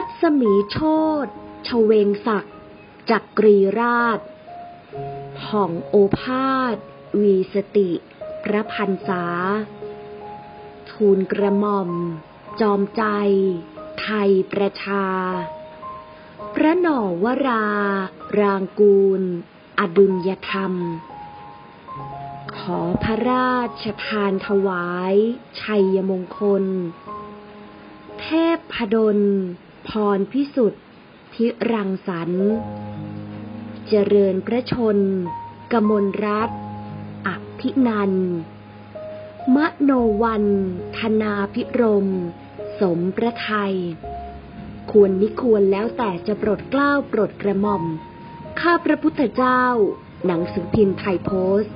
รัศมีโชตชเวงศักดิ์จักรีราช ผ่องโอภาส วีสติ พระพันษา ทูลกระหม่อม จอมใจ ไทยประชา พระหน่อวรา รางกูล อดุลยธรรม ขอพระราชทานถวาย ชัยมงคล เทพพดล พรพิสุทธิรังสรรเจริญพระชน กมลรัตน์อภินัน มโนวันธนาพิรม สมพระไทย ควรมิควรแล้วแต่จะปรดกล้าโปรดกระหม่อม ข้าพระพุทธเจ้า หนังสือพิมพ์ไทยโพสต์